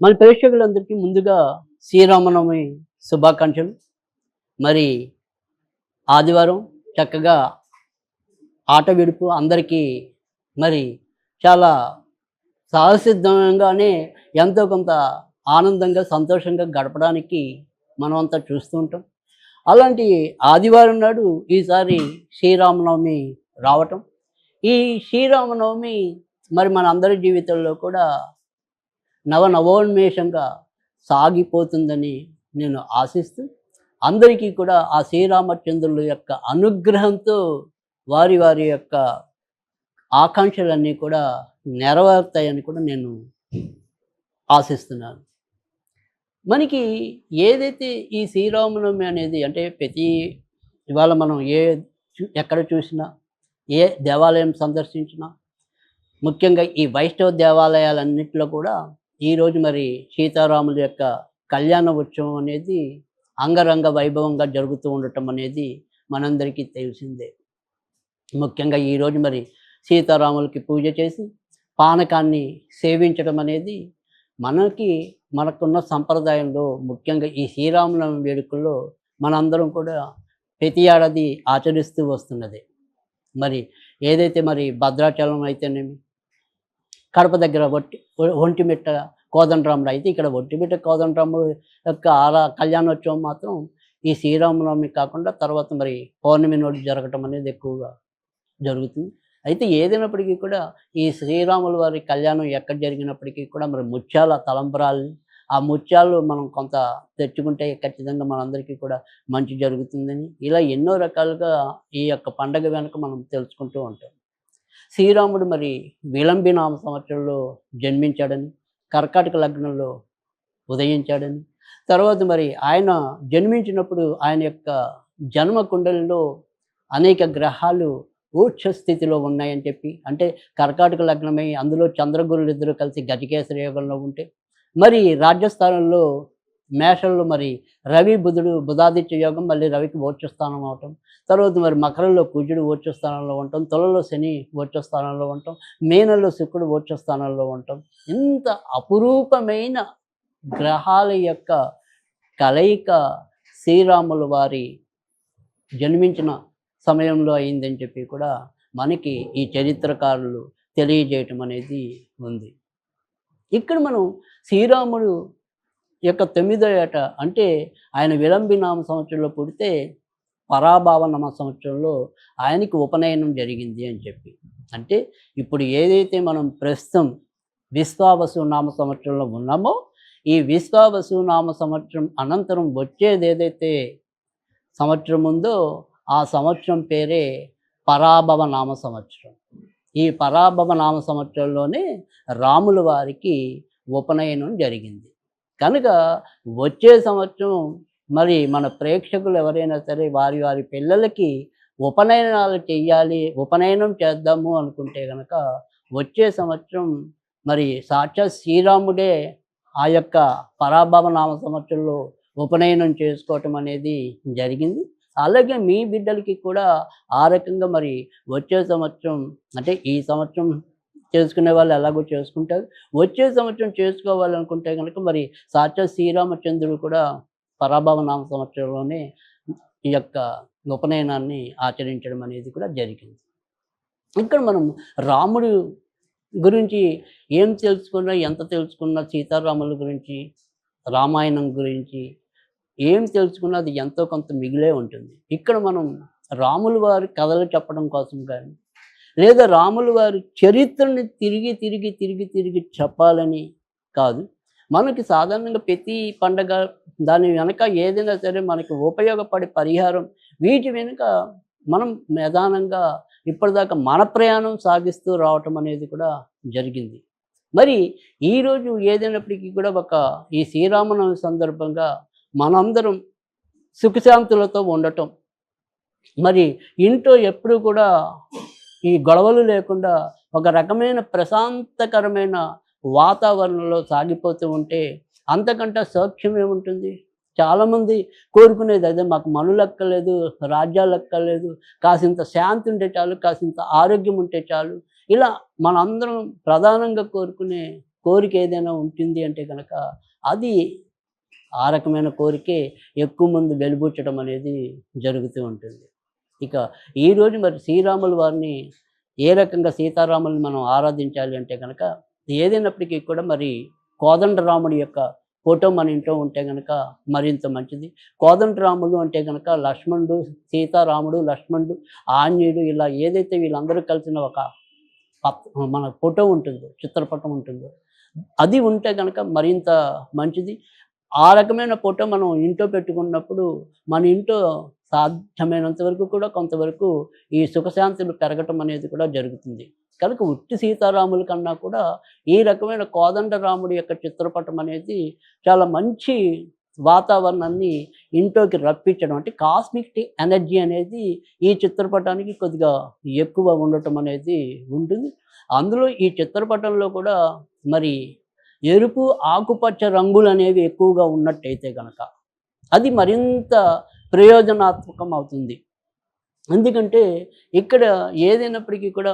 మన ప్రేక్షకులందరికీ ముందుగా శ్రీరామనవమి శుభాకాంక్షలు. మరి ఆదివారం చక్కగా ఆట విడుపు అందరికీ మరి చాలా సాహసిద్ధంగానే ఎంతో కొంత ఆనందంగా సంతోషంగా గడపడానికి మనమంతా చూస్తూ ఉంటాం. అలాంటి ఆదివారం నాడు ఈసారి శ్రీరామనవమి రావటం. ఈ శ్రీరామనవమి మరి మన అందరి జీవితంలో కూడా నవ నవోన్మేషంగా సాగిపోతుందని నేను ఆశిస్తూ అందరికీ కూడా ఆ శ్రీరామచంద్రుల యొక్క అనుగ్రహంతో వారి వారి యొక్క ఆకాంక్షలన్నీ కూడా నెరవేరుతాయని కూడా నేను ఆశిస్తున్నాను. మనకి ఏదైతే ఈ శ్రీరామనవమి అనేది అంటే ప్రతి ఇవాళ మనం ఏ చూ- ఎక్కడ చూసినా ఏ దేవాలయం సందర్శించినా ముఖ్యంగా ఈ వైష్ణవ దేవాలయాలన్నింటిలో కూడా ఈరోజు మరి సీతారాముల యొక్క కళ్యాణ ఉత్సవం అనేది అంగరంగ వైభవంగా జరుగుతూ ఉండటం అనేది మనందరికీ తెలిసిందే. ముఖ్యంగా ఈరోజు మరి సీతారాములకి పూజ చేసి పానకాన్ని సేవించడం అనేది మనకి మనకున్న సంప్రదాయంలో ముఖ్యంగా ఈ శ్రీరామనవమి వేడుకల్లో మనందరం కూడా ప్రతి ఏడాది ఆచరిస్తూ వస్తున్నది. మరి ఏదైతే మరి భద్రాచలం అయితేనేమి కడప దగ్గర ఒట్టి ఒంటిమిట్ట కోదండరాముడు అయితే ఇక్కడ ఒట్టిబిట్ట కోదండరాముడు యొక్క ఆరా కళ్యాణోత్సవం మాత్రం ఈ శ్రీరామనవమి కాకుండా తర్వాత మరి పౌర్ణమి నోటి జరగటం అనేది ఎక్కువగా జరుగుతుంది. అయితే ఏదైనప్పటికీ కూడా ఈ శ్రీరాముల వారి కళ్యాణం ఎక్కడ జరిగినప్పటికీ కూడా మరి ముత్యాల తలంబరాలు ఆ ముత్యాలు మనం కొంత తెచ్చుకుంటే ఖచ్చితంగా మనందరికీ కూడా మంచి జరుగుతుందని ఇలా ఎన్నో రకాలుగా ఈ యొక్క పండగ వెనుక మనం తెలుసుకుంటూ ఉంటాం. శ్రీరాముడు మరి విలంబి నామ సంవత్సరంలో జన్మించాడని కర్కాటక లగ్నంలో ఉదయించాడని. తర్వాత మరి ఆయన జన్మించినప్పుడు ఆయన యొక్క జన్మ కుండలిలో అనేక గ్రహాలు ఊర్ఛ స్థితిలో ఉన్నాయని చెప్పి అంటే కర్కాటక లగ్నమై అందులో చంద్రగురులు ఇద్దరు కలిసి గజకేశ్వర యోగంలో ఉంటే మరి రాజ్యస్థానంలో మేషంలో మరి రవి బుధుడు బుధాదిత్య యోగం మళ్ళీ రవికి ఓర్చస్థానం అవటం తర్వాత మరి మకరంలో కుజుడు ఓర్చస్థానంలో ఉండటం తొలలో శని ఓర్చస్థానంలో ఉండటం మేనల్లో శుక్రుడు ఓర్చస్థానంలో ఉండటం. ఇంత అపురూపమైన గ్రహాల యొక్క కలయిక శ్రీరాముల వారి జన్మించిన సమయంలో అయిందని చెప్పి కూడా మనకి ఈ చరిత్రకారులు తెలియజేయటం అనేది ఉంది. ఇక్కడ మనం శ్రీరాముడు యొక్క తొమ్మిదో ఏట అంటే ఆయన విలంబి నామ సంవత్సరంలో పుడితే పరాభావ నామ సంవత్సరంలో ఆయనకి ఉపనయనం జరిగింది అని చెప్పి. అంటే ఇప్పుడు ఏదైతే మనం ప్రస్తుతం విశ్వావసు నామ సంవత్సరంలో ఉన్నామో ఈ విశ్వావసు నామ సంవత్సరం అనంతరం వచ్చేది ఏదైతే సంవత్సరం ఉందో ఆ సంవత్సరం పేరే పరాభవ నామ సంవత్సరం. ఈ పరాభవ నామ సంవత్సరంలోనే రాముల వారికి ఉపనయనం జరిగింది. కనుక వచ్చే సంవత్సరం మరి మన ప్రేక్షకులు ఎవరైనా సరే వారి వారి పిల్లలకి ఉపనయనాలు చెయ్యాలి ఉపనయనం చేద్దాము అనుకుంటే కనుక వచ్చే సంవత్సరం మరి సాక్షాత్ శ్రీరాముడే ఆ యొక్క పరాభవ నామ సంవత్సరంలో ఉపనయనం చేసుకోవటం అనేది జరిగింది. అలాగే మీ బిడ్డలకి కూడా ఆ రకంగా మరి వచ్చే సంవత్సరం అంటే ఈ సంవత్సరం చేసుకునే వాళ్ళు ఎలాగో చేసుకుంటారు. వచ్చే సంవత్సరం చేసుకోవాలనుకుంటే కనుక మరి సాక్షాత్ శ్రీరామచంద్రుడు కూడా పరాభవనామ సంవత్సరంలోనే ఈ యొక్క ఉపనయనాన్ని ఆచరించడం అనేది కూడా జరిగింది. ఇక్కడ మనం రాముడు గురించి ఏం తెలుసుకున్నా ఎంత తెలుసుకున్నా సీతారాముల గురించి రామాయణం గురించి ఏం తెలుసుకున్నా అది ఎంతో కొంత మిగిలే ఉంటుంది. ఇక్కడ మనం రాముల వారి కథలు చెప్పడం కోసం కానీ లేదా రాములు వారు చరిత్రని తిరిగి తిరిగి తిరిగి తిరిగి చెప్పాలని కాదు. మనకి సాధారణంగా ప్రతి పండగ దాని వెనక ఏదైనా సరే మనకి ఉపయోగపడే పరిహారం వీటి వెనుక మనం నిదానంగా ఇప్పటిదాకా మన ప్రయాణం సాగిస్తూ రావటం అనేది కూడా జరిగింది. మరి ఈరోజు ఏదైనప్పటికీ కూడా ఒక ఈ శ్రీరామనవమి సందర్భంగా మనందరం సుఖశాంతులతో ఉండటం. మరి ఇంట్లో ఎప్పుడు కూడా ఈ గొడవలు లేకుండా ఒక రకమైన ప్రశాంతకరమైన వాతావరణంలో సాగిపోతూ ఉంటే అంతకంటే సౌఖ్యం ఏముంటుంది? చాలామంది కోరుకునేది అదే మాకు మనులు ఎక్కలేదు కాసింత శాంతి ఉంటే చాలు కాసింత ఆరోగ్యం ఉంటే చాలు. ఇలా మనందరం ప్రధానంగా కోరుకునే కోరిక ఏదైనా ఉంటుంది అంటే కనుక అది ఆ రకమైన కోరికే ఎక్కువ మంది వెలుబుచ్చడం అనేది జరుగుతూ ఉంటుంది. ఇక ఈరోజు మరి శ్రీరాములు వారిని ఏ రకంగా సీతారాములను మనం ఆరాధించాలి అంటే కనుక ఏదైనప్పటికీ కూడా మరి కోదండరాముడి యొక్క ఫోటో మన ఇంట్లో ఉంటే కనుక మరింత మంచిది. కోదండరాముడు అంటే కనుక లక్ష్మణుడు సీతారాముడు లక్ష్మణుడు ఆంజనేయుడు ఇలా ఏదైతే వీళ్ళందరూ కలిసిన ఒక మన ఫోటో ఉంటుందో చిత్రపటం ఉంటుందో అది ఉంటే కనుక మరింత మంచిది. ఆ రకమైన ఫోటో మనం ఇంట్లో పెట్టుకున్నప్పుడు మన ఇంట్లో సాధ్యమైనంత వరకు కూడా కొంతవరకు ఈ సుఖశాంతులు పెరగటం అనేది కూడా జరుగుతుంది. కనుక ఉట్టి సీతారాముల కన్నా కూడా ఈ రకమైన కోదండరాముడి యొక్క చిత్రపటం అనేది చాలా మంచి వాతావరణాన్ని ఇంట్లోకి రప్పించడం అంటే కాస్మిక్ ఎనర్జీ అనేది ఈ చిత్రపటానికి కొద్దిగా ఎక్కువ ఉండటం అనేది ఉంటుంది. అందులో ఈ చిత్రపటంలో కూడా మరి ఎరుపు ఆకుపచ్చ రంగులు అనేవి ఎక్కువగా ఉన్నట్టయితే కనుక అది మరింత ప్రయోజనాత్మకం అవుతుంది. ఎందుకంటే ఇక్కడ ఏదైనప్పటికీ కూడా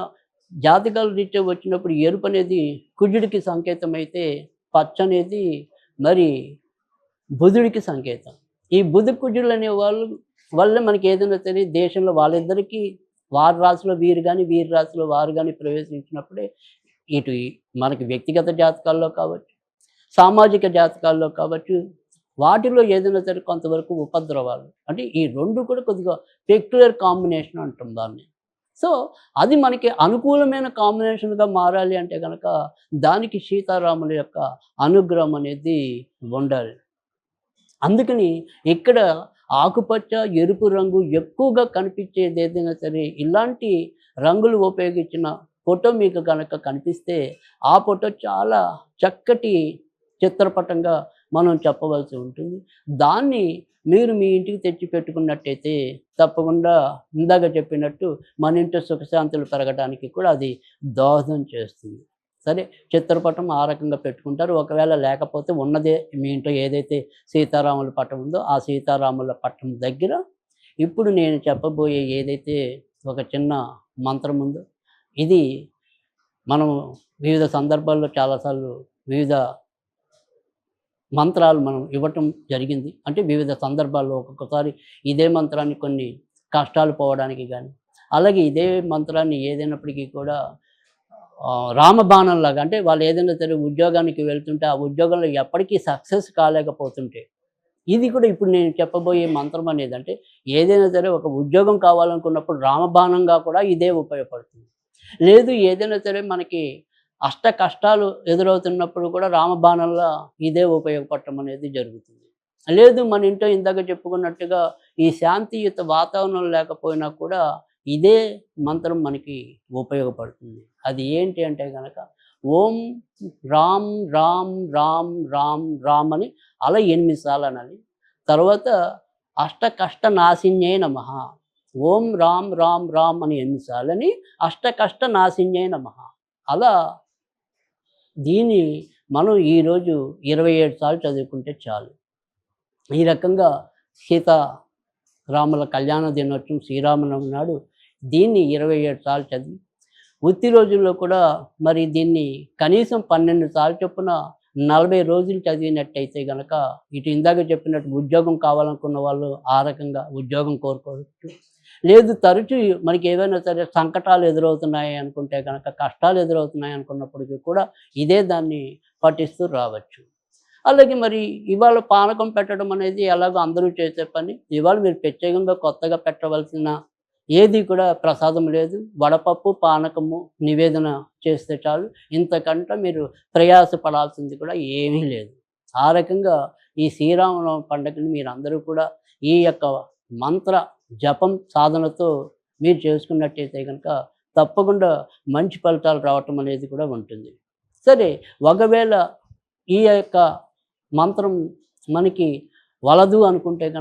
జాతకాల రీత్యా వచ్చినప్పుడు ఎరుపు అనేది కుజుడికి సంకేతం అయితే పచ్చ అనేది మరి బుధుడికి సంకేతం. ఈ బుధ కుజుడు అనే వాళ్ళు వల్ల మనకి ఏదైనా సరే దేశంలో వాళ్ళిద్దరికీ వారి రాశిలో వీరు కానీ వీరి రాశిలో వారు కానీ ప్రవేశించినప్పుడే ఇటు మనకి వ్యక్తిగత జాతకాల్లో కావచ్చు సామాజిక జాతకాల్లో కావచ్చు వాటిలో ఏదైనా సరే కొంతవరకు ఉపద్రవాలు. అంటే ఈ రెండు కూడా కొద్దిగా పెక్యులర్ కాంబినేషన్ అంటాం దాన్ని. సో అది మనకి అనుకూలమైన కాంబినేషన్గా మారాలి అంటే కనుక దానికి సీతారాముల యొక్క అనుగ్రహం అనేది ఉండాలి. అందుకని ఇక్కడ ఆకుపచ్చ ఎరుపు రంగు ఎక్కువగా కనిపించేది ఏదైనా సరే ఇలాంటి రంగులు ఉపయోగించిన ఫోటో మీకు కనుక కనిపిస్తే ఆ ఫోటో చాలా చక్కటి చిత్రపటంగా మనం చెప్పవలసి ఉంటుంది. దాన్ని మీరు మీ ఇంటికి తెచ్చి పెట్టుకున్నట్టయితే తప్పకుండా ఇందాక చెప్పినట్టు మన ఇంట్లో సుఖశాంతులు పెరగడానికి కూడా అది దోహదం చేస్తుంది. సరే చిత్రపటం ఆ రకంగా పెట్టుకుంటారు. ఒకవేళ లేకపోతే ఉన్నదే మీ ఇంట్లో ఏదైతే సీతారాముల పటం ఉందో ఆ సీతారాముల పటం దగ్గర ఇప్పుడు నేను చెప్పబోయే ఏదైతే ఒక చిన్న మంత్రం ఉందో ఇది మనం వివిధ సందర్భాల్లో చాలాసార్లు వివిధ మంత్రాలు మనం ఇవ్వటం జరిగింది. అంటే వివిధ సందర్భాల్లో ఒక్కొక్కసారి ఇదే మంత్రాన్ని కొన్ని కష్టాలు పోవడానికి కానీ అలాగే ఇదే మంత్రాన్ని ఏదైనప్పటికీ కూడా రామబాణంలాగా అంటే వాళ్ళు ఏదైనా సరే ఉద్యోగానికి వెళ్తుంటే ఆ ఉద్యోగంలో ఎప్పటికీ సక్సెస్ కాలేకపోతుంటే ఇది కూడా ఇప్పుడు నేను చెప్పబోయే మంత్రం అనేది అంటే ఏదైనా సరే ఒక ఉద్యోగం కావాలనుకున్నప్పుడు రామబాణంగా కూడా ఇదే ఉపయోగపడుతుంది. లేదు ఏదైనా సరే మనకి అష్ట కష్టాలు ఎదురవుతున్నప్పుడు కూడా రామబాణంలో ఇదే ఉపయోగపడటం అనేది జరుగుతుంది. లేదు మన ఇంట్లో ఇందాక చెప్పుకున్నట్టుగా ఈ శాంతియుత వాతావరణం లేకపోయినా కూడా ఇదే మంత్రం మనకి ఉపయోగపడుతుంది. అది ఏంటి అంటే కనుక ఓం రామ్ రామ్ రామ్ రామ్ రామ్ అని అలా ఎనిమిది సార్లు అనాలి. తర్వాత అష్ట కష్ట నాశిన్యే నమ ఓం రామ్ రామ్ రామ్ అని ఎన్నిసార్లని సార్లు అష్ట కష్ట నాశిన్యే నమ. అలా దీన్ని మనం ఈరోజు ఇరవై ఏడు సార్లు చదువుకుంటే చాలు. ఈ రకంగా సీత రాముల కళ్యాణ దినోత్సవం శ్రీరామనవమి నాడు దీన్ని ఇరవై ఏడు సార్లు చదివి ఉత్తి రోజుల్లో కూడా మరి దీన్ని కనీసం పన్నెండు సార్లు చొప్పున నలభై రోజులు చదివినట్టయితే గనక ఇటు ఇందాక చెప్పినట్టు ఉద్యోగం కావాలనుకున్న వాళ్ళు ఆ రకంగా ఉద్యోగం కోరుకోవచ్చు. లేదు తరచూ మనకి ఏవైనా సరే సంకటాలు ఎదురవుతున్నాయి అనుకుంటే కనుక కష్టాలు ఎదురవుతున్నాయి అనుకున్నప్పటికీ కూడా ఇదే దాన్ని పఠిస్తూ రావచ్చు. అలాగే మరి ఇవాళ పానకం పెట్టడం అనేది ఎలాగో అందరూ చేసే పని. ఇవాళ మీరు ప్రత్యేకంగా కొత్తగా పెట్టవలసిన ఏది కూడా ప్రసాదం లేదు. వడపప్పు పానకము నివేదన చేస్తే చాలు. ఇంతకంటే మీరు ప్రయాసపడాల్సింది కూడా ఏమీ లేదు. ఆ రకంగా ఈ శ్రీరామనవమి పండుగని మీరు అందరూ కూడా ఈ యొక్క మంత్ర జపం సాధనతో మీరు చేసుకున్నట్టయితే కనుక తప్పకుండా మంచి ఫలితాలు రావటం అనేది కూడా ఉంటుంది. సరే ఒకవేళ ఈ యొక్క మంత్రం మనకి వలదు అనుకుంటే కనుక